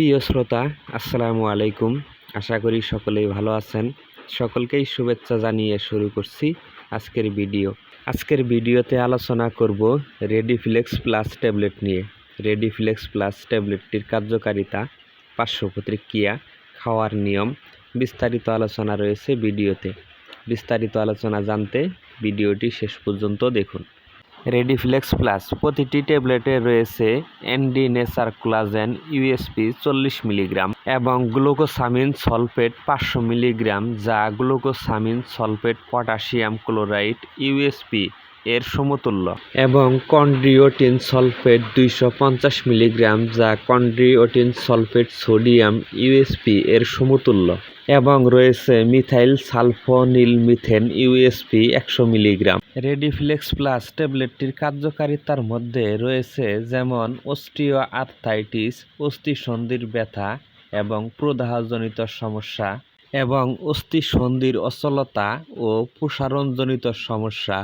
প্রিয় শ্রোতা, আসসালামু আলাইকুম। আশা করি সকলেই ভালো আছেন। সকলকেই শুভেচ্ছা জানিয়ে শুরু করছি আজকের ভিডিও। আজকের ভিডিওতে আলোচনা করব রেডিফ্লেক্স প্লাস ট্যাবলেট নিয়ে। রেডিফ্লেক্স প্লাস ট্যাবলেটটির কার্যকারিতা, পার্শ্ব প্রতিক্রিয়া, খাওয়ার নিয়ম, বিস্তারিত আলোচনা রয়েছে ভিডিওতে। বিস্তারিত আলোচনা জানতে ভিডিওটি শেষ পর্যন্ত দেখুন। রেডিফ্লেক্স প্লাস প্রতিটি ট্যাবলেটে রয়েছে এনডি নেচার কোলাজেন ইউএসপি চল্লিশ মিলিগ্রাম এবং গ্লুকোসামিন সলফেট পাঁচশো মিলিগ্রাম যা glucosamine sulphate potassium chloride USP এর সমতুল্য। এবং কন্ড্রিওটিন সলফেট দুইশো পঞ্চাশ মিলিগ্রাম যা কন্ড্রিওটিন সলফেট সোডিয়াম ইউএসপি এর সমতুল্য। এবং রয়েছে মিথাইল সালফোনিল মিথেন ইউএসপি একশো মিলিগ্রাম। রেডিফ্লেক্স প্লাস ট্যাবলেটটির কার্যকারিতার মধ্যে রয়েছে যেমন অস্টিও আর্থাইটিস অস্থিসন্ধির ব্যথা এবং প্রদাহজনিত সমস্যা এবং অস্থিসন্ধির অচলতা ও প্রসারণজনিত সমস্যা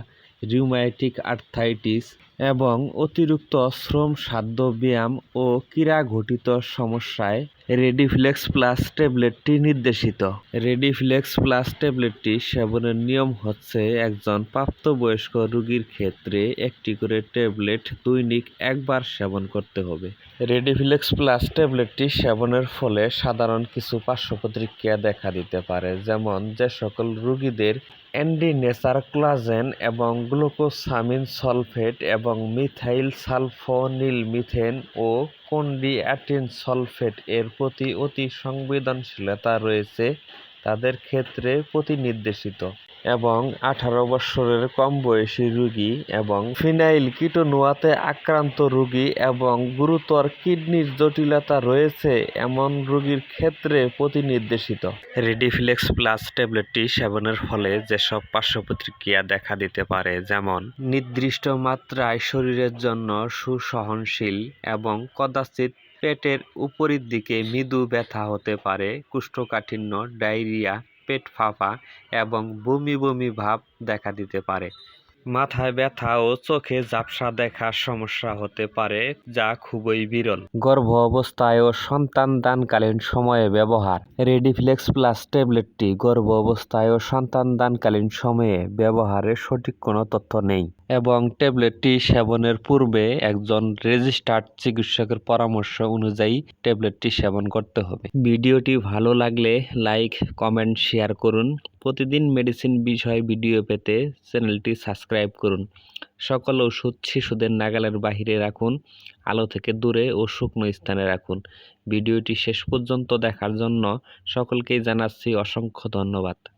রিউম্যাটিক আর্থাইটিস এবং অতিরিক্ত শ্রম সাধ্য ব্যায়াম ও ক্রীড়া ঘটিত সমস্যায় রেডিফ্লেক্স প্লাস ট্যাবলেটটি নির্দেশিত। রেডিফ্লেক্স প্লাস ট্যাবলেটটি সেবনের নিয়ম হচ্ছে একজন প্রাপ্তবয়স্ক রোগীর ক্ষেত্রে একটি করে ট্যাবলেট দৈনিক একবার সেবন করতে হবে। রেডিফ্লেক্স প্লাস ট্যাবলেটটি সেবনের ফলে সাধারণ কিছু পার্শ্ব প্রতিক্রিয়া দেখা দিতে পারে, যেমন যে সকল রোগীদের অ্যান্ডি নেসার কোলাজেন এবং গ্লুকোসামিন সলফেট এবং মিথাইল সালফোনিল মিথেন ও কন্ডিয়াটিন সলফেট এর প্রতি অতি সংবেদনশীলতা রয়েছে তাদের ক্ষেত্রে প্রতিনির্দেশিত। এবং আঠারো বছরের কম বয়সী রোগী এবং ফিনাইল কিটোনুয়াতে আক্রান্ত রোগী এবং গুরুতর কিডনির জটিলতা রয়েছে এমন রোগীর ক্ষেত্রে প্রতিনির্দেশিত। রেডিফ্লেক্স প্লাস ট্যাবলেটটি সেবনের ফলে যেসব পার্শ্ব প্রতিক্রিয়া দেখা দিতে পারে, যেমন নির্দিষ্ট মাত্রায় শরীরের জন্য সুসহনশীল এবং কদাচিৎ পেটের উপরের দিকে মৃদু ব্যথা হতে পারে, কুষ্ঠকাঠিন্য, ডায়রিয়া পেট ফাঁপা এবং বমি বমি ভাব দেখা দিতে পারে। মাথায় ব্যথা ও চোখে ঝাপসা দেখার সমস্যা হতে পারে, যা খুবই বিরল। গর্ভ অবস্থায় ও সন্তান দানকালীন সময়ে ব্যবহার। রেডিফ্লেক্স প্লাস ট্যাবলেটটি গর্ভ অবস্থায় ও সন্তান দানকালীন সময়ে ব্যবহারের সঠিক কোনো তথ্য নেই। এবং ট্যাবলেটটি সেবনের পূর্বে একজন রেজিস্টার্ড চিকিৎসকের পরামর্শ অনুযায়ী ট্যাবলেটটি সেবন করতে হবে। ভিডিওটি ভালো লাগলে লাইক, কমেন্ট, শেয়ার করুন। প্রতিদিন মেডিসিন বিষয় ভিডিও পেতে চ্যানেলটি সাবস্ক্রাইব করুন। সকল ওষুধ শিশুদের নাগালের বাহিরে রাখুন, আলো থেকে দূরে ও শুকনো স্থানে রাখুন। ভিডিওটি শেষ পর্যন্ত দেখার জন্য সকলকেই জানাচ্ছি অসংখ্য ধন্যবাদ।